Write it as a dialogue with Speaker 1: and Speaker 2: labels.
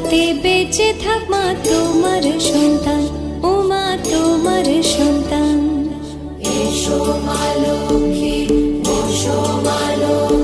Speaker 1: ভাতে বেঁচে থাক মা তোমার সন্তান। ও মা তোমার সন্তান।
Speaker 2: এসো মা লক্ষ্মী, বসো মা লক্ষ্মী।